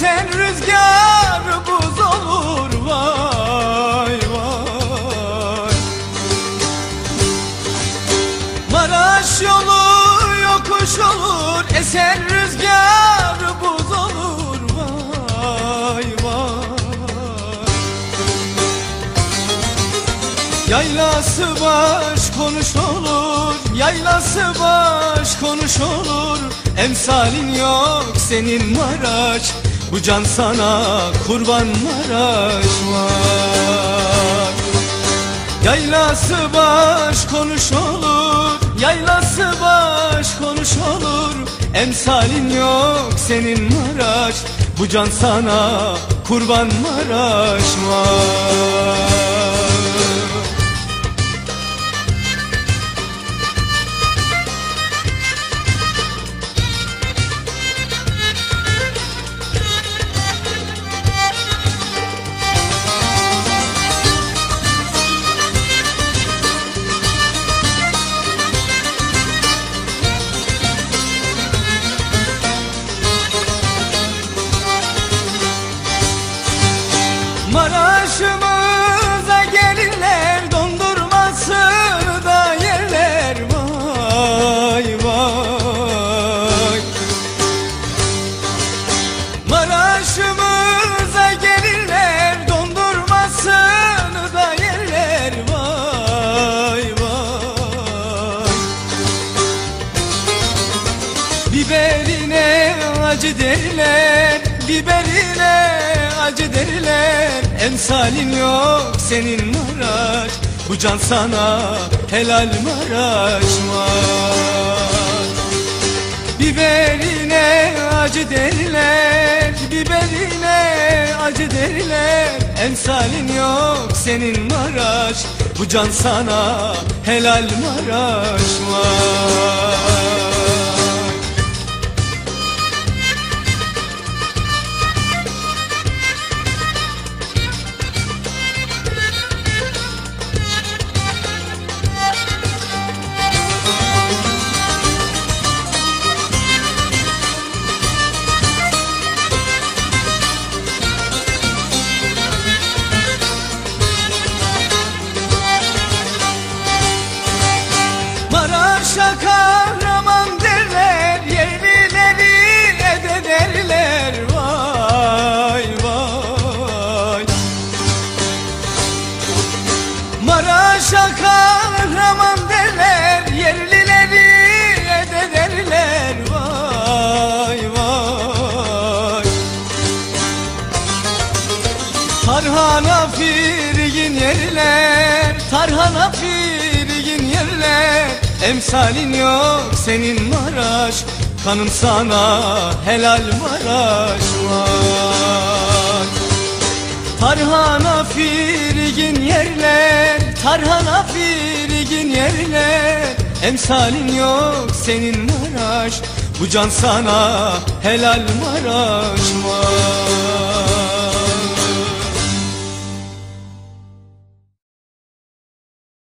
Esen rüzgar buz olur Vay vay. Maraş yolu yokuş olur Esen rüzgar buz olur Vay vay. Yaylası baş konuş olur Yaylası baş konuş olur. Emsalin yok senin Maraş Bu can sana kurban Maraş var Yaylası baş konuş olur Yaylası baş konuş olur. Emsalin yok senin Maraş Bu can sana kurban Maraş var Maraş'ımıza gelirler dondurmasını da yerler. Vay vay. Maraş'ımıza gelirler dondurmasını da yerler. Vay vay. Biberine acı derler Biberine acı derler. Emsalin yok senin Maraş. Bu can sana helal Maraş var. Biberine acı derler. Biberine acı derler. Emsalin yok senin Maraş. Bu can sana helal Maraş var Maraş'a kahraman derler Yerlileri ede derler Vay vay. Tarhana firgin yerler Tarhana firgin yerler. Emsalin yok senin Maraş Kanım sana helal Maraş. Var Tarhana firgin yerler Tarhana firgin yerler Emsalin yok senin Maraş Bu can sana helal Maraş